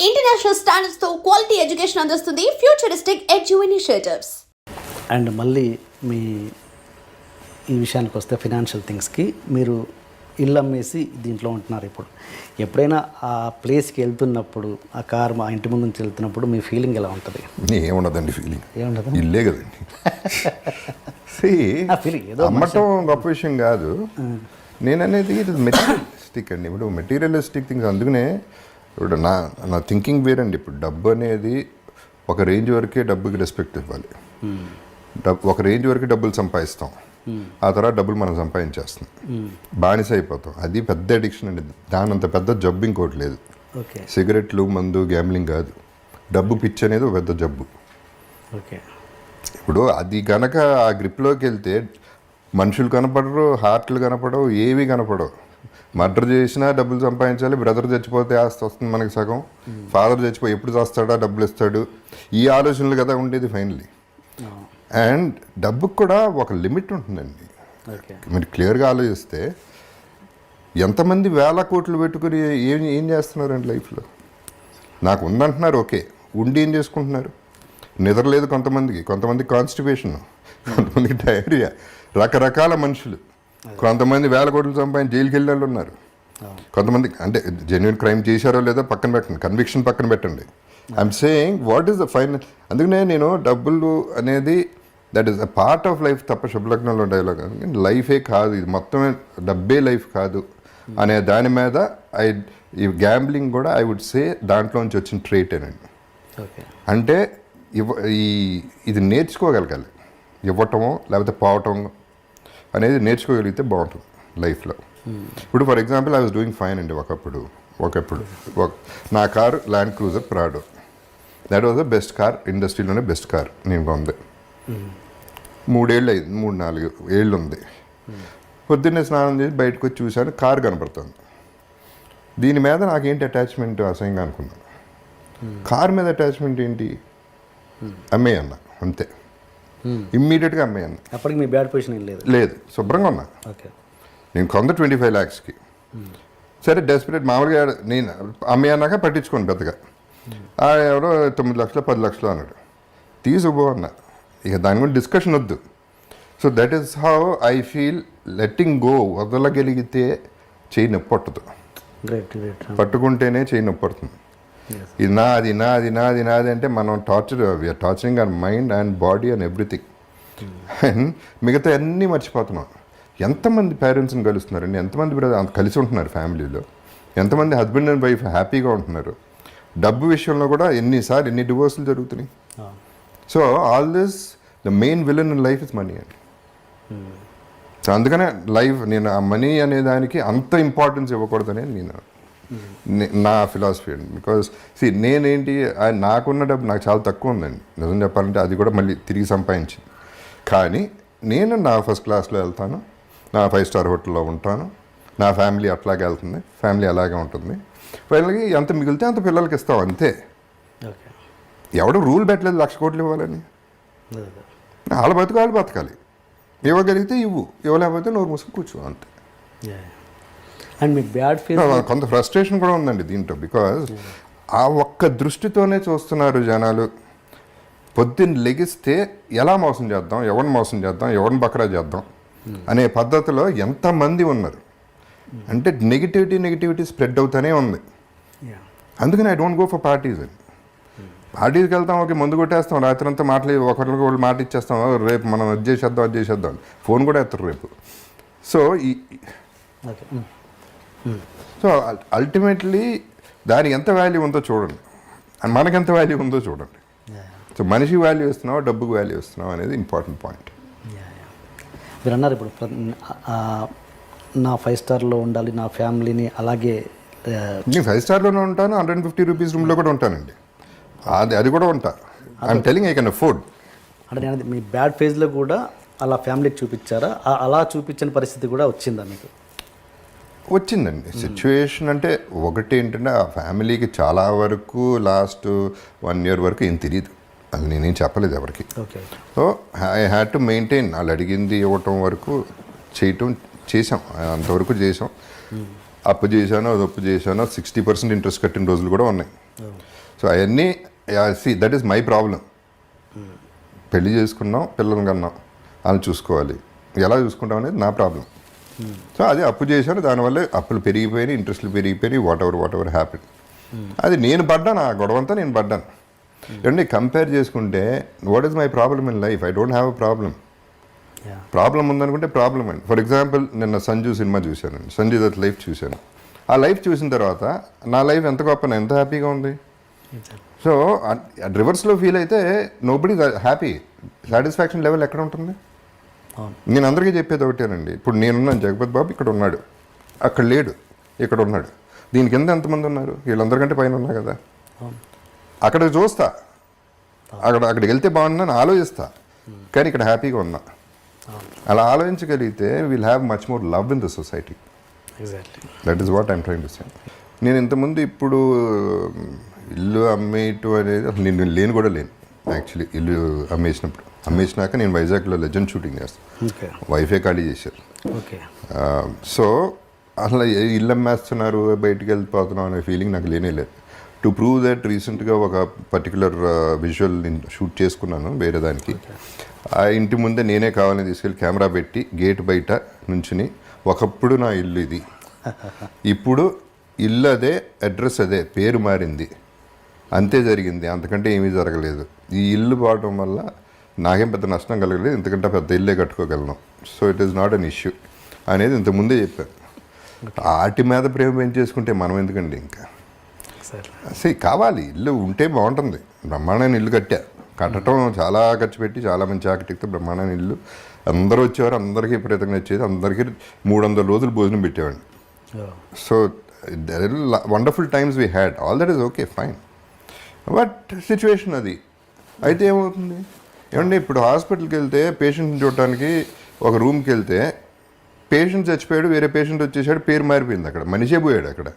International స్టాండర్డ్స్తో quality education అందిస్తుంది. Futuristic edu initiatives and మళ్ళీ మీ ఈ విషయానికి వస్తే ఫినాన్షియల్ థింగ్స్కి మీరు ఇల్లు అమ్మేసి దీంట్లో ఉంటున్నారు ఇప్పుడు. ఎప్పుడైనా ఆ ప్లేస్కి వెళ్తున్నప్పుడు ఆ కార్ మా ఇంటి ముందు నుంచి వెళ్తున్నప్పుడు మీ ఫీలింగ్ ఎలా ఉంటుంది? ఏముండదండి ఫీలింగ్ ఏముండదు? ఇల్లే కదండి. ఏదో అమ్మటం గొప్ప విషయం కాదు. నేను అనేది ఇది మెటీరియలిస్టిక్ అండి. ఇప్పుడు మెటీరియలిస్టిక్ థింగ్స్ అందుకనే ఇప్పుడు నా నా థింకింగ్ వేరండి. ఇప్పుడు డబ్బు అనేది ఒక రేంజ్ వరకే డబ్బుకి రెస్పెక్ట్ ఇవ్వాలి. డబ్బు ఒక రేంజ్ వరకు డబ్బులు సంపాదిస్తాం. ఆ తర్వాత డబ్బులు మనం సంపాదించేస్తాం. బానిస అయిపోతాం. అది పెద్ద అడిక్షన్ అండి. దాని అంత పెద్ద జబ్బు ఇంకోటి లేదు. సిగరెట్లు మందు గ్యాంబ్లింగ్ కాదు. డబ్బు పిచ్చి అనేది ఒక పెద్ద జబ్బు. ఓకే ఇప్పుడు అది గనక ఆ గ్రిప్లోకి వెళ్తే మనుషులు కనపడరు హార్ట్లు కనపడవు ఏవి కనపడవు. మర్డర్ చేసినా డబ్బులు సంపాదించాలి బ్రదర్ చచ్చిపోతే ఆస్తి వస్తుంది మనకి సగం. ఫాదర్ చచ్చిపోయి ఎప్పుడు చేస్తాడా డబ్బులు ఇస్తాడు? ఈ ఆలోచనలు కదా ఉండేది ఫైనలీ అండ్ డబ్బుకు కూడా ఒక లిమిట్ ఉంటుందండి. మీరు క్లియర్గా ఆలోచిస్తే ఎంతమంది వేల కోట్లు పెట్టుకుని ఏం ఏం చేస్తున్నారండి లైఫ్లో? నాకు ఉందంటున్నారు ఓకే. ఉండి ఏం చేసుకుంటున్నారు? నిద్ర లేదు కొంతమందికి. కొంతమంది కాన్స్టిపేషన్ కొంతమందికి డయేరియా రకరకాల మనుషులు. కొంతమంది వేల కోట్లు సంపాదించి జైలుకి వెళ్ళే ఉన్నారు కొంతమంది అంటే జెన్యున్ క్రైమ్ చేశారో లేదో పక్కన పెట్టండి. కన్విక్షన్ పక్కన పెట్టండి. I'm saying what is the final అందుకనే నేను డబ్బులు అనేది that is a part of life తప్ప శుభలగ్నంలో డైలాగ్ లైఫే కాదు. ఇది మొత్తమే డబ్బే లైఫ్ కాదు. అనే దాని మీద ఐ ఈ గ్యాంబ్లింగ్ కూడా ఐ వుడ్ సే దాంట్లోంచి వచ్చిన ట్రేటేనండి ఓకే. అంటే ఇవ్వ ఈ ఇది నేర్చుకోగలగాలి. ఇవ్వటమో లేకపోతే పోవటం అనేది నేర్చుకోగలిగితే బాగుంటుంది లైఫ్లో. ఇప్పుడు for example I was doing fine అండి ఒకప్పుడు. ఒకప్పుడు. ఒక నా car land cruiser prado that was the best car ఇండస్ట్రీలోనే best car నేను కొంది మూడేళ్ళు అయింది మూడు నాలుగు ఏళ్ళు ఉంది పొద్దున్నే స్నానం చేసి బయటకు వచ్చి చూశాను కార్ కనపడుతుంది. దీని మీద నాకేంటి అటాచ్మెంట్ అసహ్యంగా అనుకున్నాను కార్ మీద అటాచ్మెంట్ ఏంటి? అమ్మేయన్న అంతే. ఇమ్మీడియట్గా అమ్మేయన్న అప్పటికి మీ బ్యాడ్ పొజిషన్ లేదు. లేదు శుభ్రంగా ఉన్నా. ఓకే. నేను కొంత ట్వంటీ ఫైవ్ ల్యాక్స్కి సరే డెస్పరేట్ మామూలుగా నేను అమ్మే అన్నాక పట్టించుకోను పెద్దగా. ఆ ఎవరో తొమ్మిది లక్షలు పది లక్షలు అన్నాడు. తీసుకుపో అన్న. ఇక దాని గురించి డిస్కషన్ వద్దు. So that is how I feel letting go వదలగలిగితే చేయి నొప్పి పట్టదు. పట్టుకుంటేనే చేయి నొప్పి పడుతుంది. ఇది నాది నాది నాది నాది అంటే మనం torture we are torturing our mind and body and everything and మిగతా అన్నీ మర్చిపోతున్నాం. ఎంతమంది పేరెంట్స్ని కలుస్తున్నారండి? ఎంతమంది బ్రదర్ అంత కలిసి ఉంటున్నారు ఫ్యామిలీలో? ఎంతమంది హస్బెండ్ అండ్ వైఫ్ హ్యాపీగా ఉంటున్నారు? డబ్బు విషయంలో కూడా ఎన్నిసార్లు ఎన్ని డివోర్సులు జరుగుతున్నాయి? So all this the main villain in life is money అండి. సో అందుకనే లైఫ్ నేను ఆ మనీ అనే దానికి అంత ఇంపార్టెన్స్ ఇవ్వకూడదని నేను నే- ఫిలాసఫీ అండి. బికాస్ సి నేనేంటి నాకున్న డబ్బు నాకు చాలా తక్కువ ఉందండి. నిజం చెప్పాలంటే అది కూడా మళ్ళీ తిరిగి సంపాదించింది కానీ నేను నా ఫస్ట్ క్లాస్లో వెళ్తాను నా ఫైవ్ స్టార్ హోటల్లో ఉంటాను నా ఫ్యామిలీ అట్లాగే వెళ్తుంది ఫ్యామిలీ అలాగే ఉంటుంది. వాళ్ళకి ఎంత మిగిలితే అంత పిల్లలకి ఇస్తాం అంతే. ఎవడు రూల్ పెట్టలేదు లక్ష కోట్లు ఇవ్వాలని. వాళ్ళ బతుకు వాళ్ళు బతకాలి. ఇవ్వగలిగితే ఇవ్వు ఇవ్వలేకపోతే నోరు మూసుకు కూర్చో అంతే. అండ్ మీ బ్యాడ్ ఫీల్ కొంత ఫ్రస్ట్రేషన్ కూడా ఉందండి దీంట్లో బికాజ్ ఆ ఒక్క దృష్టితోనే చూస్తున్నారు జనాలు. పొద్దున్న లెగిస్తే ఎలా మోసం చేద్దాం ఎవరిని మోసం చేద్దాం ఎవరిని బకరా చేద్దాం అనే పద్ధతిలో ఎంతమంది ఉన్నారు. అంటే నెగిటివిటీ నెగిటివిటీ స్ప్రెడ్ అవుతూనే ఉంది. అందుకని I don't go for parties అండి. పార్టీస్కి వెళ్తాం ఓకే ముందు కొట్టేస్తాం రాత్రి అంతా మాటలు ఒకరికి ఒకళ్ళు మాట ఇచ్చేస్తాం "ఓ, రేపు మనం అది చేసేద్దాం అది చేసేద్దాం. ఫోన్ కూడా ఎత్తారు రేపు. సో ఈ ఓకే సో అల్టిమేట్లీ దానికి ఎంత వాల్యూ ఉందో చూడండి. అండ్ మనకి ఎంత వాల్యూ ఉందో చూడండి. సో మనిషి వాల్యూ ఇస్తున్నావు డబ్బుకు వాల్యూ ఇస్తున్నావు అనేది ఇంపార్టెంట్ పాయింట్ మీరు అన్నారు ఇప్పుడు నా ఫైవ్ స్టార్లో ఉండాలి నా ఫ్యామిలీని అలాగే నేను ఫైవ్ స్టార్లోనే ఉంటాను హండ్రెడ్ ఫిఫ్టీ రూపీస్ రూమ్లో కూడా ఉంటానండి. అది అది కూడా ఉంటా. I'm telling I can afford అంటే నేను మీ బ్యాడ్ ఫేజ్లో కూడా అలా ఫ్యామిలీకి చూపించారా? అలా చూపించిన పరిస్థితి కూడా వచ్చిందా మీకు? వచ్చిందండి. సిచ్యువేషన్ అంటే ఒకటి ఏంటంటే ఆ ఫ్యామిలీకి చాలా వరకు లాస్ట్ వన్ ఇయర్ వరకు ఏం తెలియదు అది నేనేం చెప్పలేదు ఎవరికి. So I had to maintain. వాళ్ళు అడిగింది ఇవ్వటం వరకు చేయటం చేసాం అంతవరకు చేసాం అప్పు చేశాను అది అప్పు చేశాను సిక్స్టీ పర్సెంట్ ఇంట్రెస్ట్ కట్టిన రోజులు కూడా ఉన్నాయి. సో అవన్నీ see that is my problem పెళ్ళి చేసుకున్నాం పిల్లలు కన్నాం. వాళ్ళని చూసుకోవాలి. ఎలా చూసుకుంటాం అనేది నా ప్రాబ్లం సో అది అప్పు చేశాను దానివల్ల అప్పులు పెరిగిపోయినాయి ఇంట్రెస్ట్లు పెరిగిపోయినాయి whatever whatever happy అది నేను పడ్డాను ఆ గొడవ అంతా నేను పడ్డాను. ఏమండి కంపేర్ చేసుకుంటే what is my problem in life I don't have a problem problem ఉందనుకుంటే problem అండి. ఫర్ ఎగ్జాంపుల్ నిన్న సంజు సినిమా చూశాను. సంజు దత్ లైఫ్ చూశాను. ఆ లైఫ్ చూసిన తర్వాత నా లైఫ్ ఎంత గొప్ప ఎంత హ్యాపీగా ఉంది? సో రివర్స్లో ఫీల్ అయితే నోబడి హ్యాపీ సాటిస్ఫాక్షన్ లెవెల్ ఎక్కడ ఉంటుంది? నేను అందరికీ చెప్పేది ఒకటేనండి. ఇప్పుడు నేనున్నాను జగపతి బాబు ఇక్కడ ఉన్నాడు. అక్కడ లేడు ఇక్కడ ఉన్నాడు. దీని కింద ఎంతమంది ఉన్నారు? వీళ్ళందరికంటే పైన ఉన్నా కదా. అక్కడ చూస్తా. అక్కడ అక్కడికి వెళ్తే బాగుందని ఆలోచిస్తా. కానీ ఇక్కడ హ్యాపీగా ఉన్నా. అలా ఆలోచించగలిగితే will have much more love in the society exactly that is what I'm trying to say నేను ఇంతకుముందు ఇప్పుడు ఇల్లు అమ్మేయటం అనేది అసలు నేను లేను కూడా లేను. యాక్చువల్లీ ఇల్లు అమ్మేసినప్పుడు. అమ్మేసినాక నేను వైజాగ్లో లెజెండ్ షూటింగ్ చేస్తాను వైఫై ఖాళీ చేశారు. ఓకే. సో అసలు ఏ- ఇల్లు అమ్మేస్తున్నారు? బయటికి వెళ్ళిపోతున్నాం అనే ఫీలింగ్ నాకు లేనే లేదు. టు ప్రూవ్ దట్ రీసెంట్గా ఒక పర్టికులర్ విజువల్ నేను షూట్ చేసుకున్నాను వేరే దానికి. ఆ ఇంటి ముందే నేనే కావాలని తీసుకెళ్ళి కెమెరా పెట్టి గేట్ బయట నుంచుని ఒకప్పుడు నా ఇల్లు ఇది. ఇప్పుడు ఇల్లు అదే అడ్రస్ అదే పేరు మారింది. అంతే జరిగింది. అంతకంటే ఏమీ జరగలేదు. ఈ ఇల్లు పోవడం వల్ల నాకేం పెద్ద నష్టం కలగలేదు. ఎందుకంటే పెద్ద ఇల్లే కట్టుకోగలను. So it is not an issue అనేది ఇంత ముందే చెప్పాను. ఆటి మీద ప్రేమ పెంచేసుకుంటే మనం ఎందుకండి ఇంకా? సరే. కావాలి. ఇల్లు ఉంటే బాగుంటుంది. బ్రహ్మాండమైన ఇల్లు కట్టా. కట్టడం చాలా ఖర్చు పెట్టి చాలా మంచి ఆకటిక్తో బ్రహ్మాండమైన ఇల్లు. అందరూ వచ్చేవారు అందరికీ విపరీతంగా వచ్చేది అందరికీ మూడు వందల రోజులు భోజనం పెట్టేవాడిని. So there wonderful times we had all that is okay fine but situation అది? అయితే ఏమవుతుంది? ఏమండి ఇప్పుడు హాస్పిటల్కి వెళ్తే పేషెంట్ని చూడటానికి ఒక రూమ్కి వెళ్తే పేషెంట్ చచ్చిపోయాడు వేరే పేషెంట్ వచ్చేసాడు పేరు మారిపోయింది అక్కడ. మనిషే పోయాడు అక్కడ.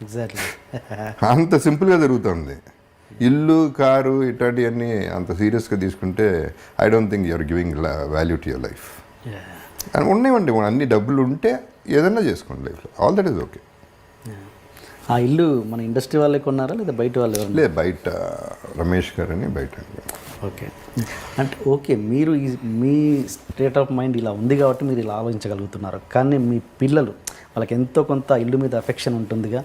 అంత సింపుల్గా జరుగుతుంది. ఇల్లు కారు ఇట్లాంటివన్నీ అంత సీరియస్గా తీసుకుంటే I don't think you're giving value to your life ఉన్నాయండి అన్ని డబ్బులు ఉంటే ఏదన్నా చేసుకోండి లైఫ్లో ఆల్ దట్ ఈస్ ఓకే ఆ ఇల్లు మన ఇండస్ట్రీ వాళ్ళే కొన్నారా లేదా బయట వాళ్ళు ఎవరన్నా? లే బయట రమేష్ గారు అని బయట ఓకే. అంటే ఓకే మీరు ఈ మీ స్టేట్ ఆఫ్ మైండ్ ఇలా ఉంది కాబట్టి మీరు ఇలా ఆలోచించగలుగుతున్నారు. కానీ మీ పిల్లలు వాళ్ళకి ఎంతో కొంత ఇల్లు మీద అఫెక్షన్ ఉంటుందిగా.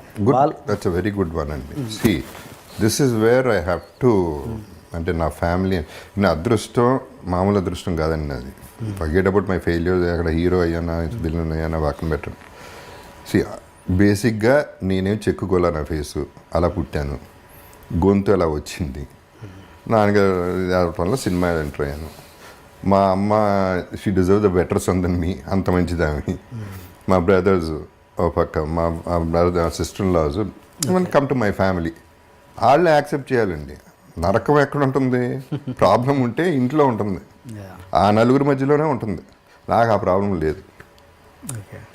దట్స్ వెరీ గుడ్ వన్ అండి. See this is where I have to అంటే నా ఫ్యామిలీ నా అదృష్టం మామూలు అదృష్టం కాదండి అది ఫర్గెట్ అబౌట్ మై ఫెయిల్యూర్ అక్కడ హీరో అయ్యానా విలన్ అయ్యానా వాకం పెట్టను సి బేసిక్గా నేనేం చెక్కుకోలే నా ఫేసు. అలా పుట్టాను. గొంతు అలా వచ్చింది. నాన్నగారు వల్ల సినిమా ఎంటర్ అయ్యాను. మా అమ్మ she deserve the better son then me అంత మంచిది ఆమె. మా బ్రదర్స్ ఓ పక్క మా brother sister laws come to my family వాళ్ళని యాక్సెప్ట్ చేయాలండి. నరకం ఎక్కడ ఉంటుంది? ప్రాబ్లం ఉంటే ఇంట్లో ఉంటుంది. ఆ నలుగురి మధ్యలోనే ఉంటుంది. నాకు ఆ ప్రాబ్లం లేదు.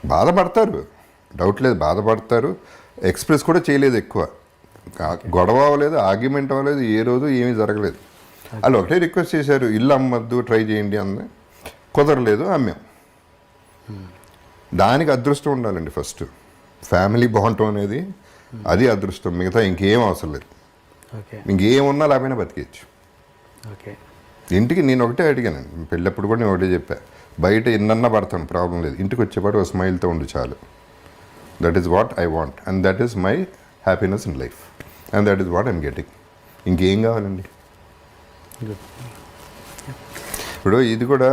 బాధపడతారు. డౌట్ లేదు బాధపడతారు. ఎక్స్ప్రెస్ కూడా చేయలేదు ఎక్కువ. గొడవ అవ్వలేదు ఆర్గ్యుమెంట్ అవ్వలేదు ఏ రోజు ఏమీ జరగలేదు. వాళ్ళు ఒకటే రిక్వెస్ట్ చేశారు ఇల్లు అమ్మద్దు ట్రై చేయండి అంది. కుదరలేదు అమ్మాం. దానికి అదృష్టం ఉండాలండి ఫస్ట్. ఫ్యామిలీ బాగుంటాం అనేది అది అదృష్టం. మిగతా ఇంకేం అవసరం లేదు. ఇంకేమున్నా లేకపోయినా బతికేయచ్చు. ఇంటికి నేను ఒకటే అడిగాను పెళ్ళప్పుడు కూడా నేను ఒకటే చెప్పా. బయట ఎన్నన్నా పడతాను ప్రాబ్లం లేదు. ఇంటికి వచ్చేపాటు ఒక స్మైల్తో ఉండు చాలు. That is what I want and that is my happiness in life and that is what I'm getting ఇంకేం కావాలండి? ఇప్పుడు ఇది కూడా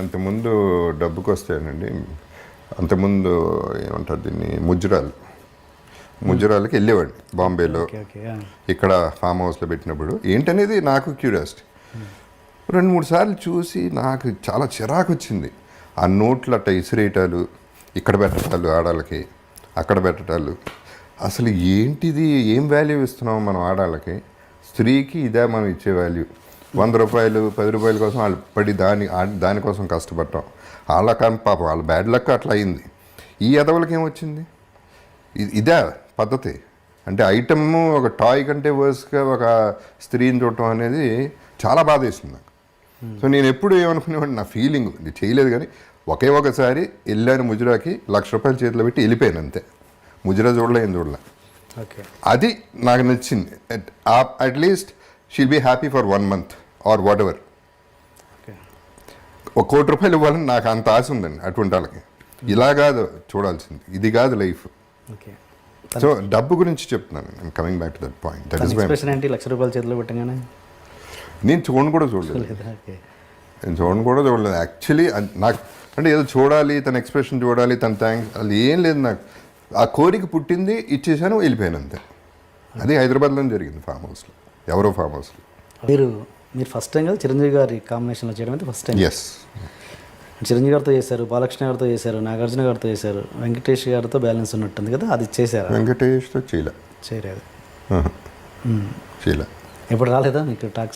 అంతకుముందు డబ్బుకి వస్తాయనండి. అంతకుముందు ఏమంటారు దీన్ని? ముజ్జరాలు ముజ్జరాలకి వెళ్ళేవాడిని బాంబేలో. ఇక్కడ ఫామ్ హౌస్లో పెట్టినప్పుడు. ఏంటనేది నాకు క్యూరియాసిటీ. రెండు మూడు సార్లు చూసి నాకు చాలా చిరాకు వచ్చింది. ఆ నోట్లు అట్ట ఇసిరేయటాలు ఇక్కడ పెట్టటాలు ఆడాళ్ళకి. అక్కడ పెట్టటాలు అసలు ఏంటిది? ఏం వాల్యూ ఇస్తున్నాం మనం ఆడాళ్ళకి? స్త్రీకి ఇదే మనం ఇచ్చే వాల్యూ వంద రూపాయలు పది రూపాయల కోసం వాళ్ళు పడి దాని దానికోసం కష్టపడటం. వాళ్ళ కానీ పాపం వాళ్ళ బ్యాడ్ లక్ అట్లా అయింది. ఈ ఎదవలకి ఏమొచ్చింది? ఇదే పద్ధతి. అంటే ఐటమ్ ఒక టాయ్ కంటే వర్స్గా ఒక స్త్రీని చూడటం అనేది చాలా బాధ వేస్తుంది నాకు సో నేను ఎప్పుడు ఏమనుకునేవాడిని? నా ఫీలింగ్ ఇది చేయలేదు కానీ ఒకే ఒకసారి వెళ్ళాను ముజరాకి లక్ష రూపాయలు చేతిలో పెట్టి వెళ్ళిపోయాను అంతే. ముజరా చూడలే ఏం చూడలే. అది నాకు నచ్చింది. At least she'll be happy for one month or whatever ఒక కోటి రూపాయలు ఇవ్వాలని నాకు అంత ఆశ ఉందండి అటువంటి వాళ్ళకి. ఇలా కాదు చూడాల్సింది. ఇది కాదు లైఫ్ సో డబ్బు గురించి చెప్తున్నాను. నేను coming back to that point that is ఏంటి? లక్ష రూపాయలు చేతిలో పెట్టగానే? నేను చూడను కూడా చూడలేదు. నేను చూడను కూడా చూడలేదు. యాక్చువల్లీ నాకు అంటే ఏదో చూడాలి తన ఎక్స్ప్రెషన్ చూడాలి తన థ్యాంక్స్ అది ఏం లేదు నాకు. ఆ కోరిక పుట్టింది ఇచ్చేసాను వెళ్ళిపోయాను అంతే. అది హైదరాబాద్లో జరిగింది ఫామ్ హౌస్లో ఎవరో ఫామ్ హౌస్లో మీరు మీరు ఫస్ట్ టైం కదా చిరంజీవి గారి కాంబినేషన్లో చేయడం అయితే ఫస్ట్ టైం ఎస్ చిరంజీవి గారితో చేశారు బాలకృష్ణ గారితో చేశారు నాగార్జున గారితో చేశారు వెంకటేష్ గారితో బ్యాలెన్స్ ఉన్నట్టుంది కదా అది చేశారా? వెంకటేష్తో చేయలే. చేయలేదు. చేయలే. ఎప్పుడు రాలేదా మీకు టాక్స్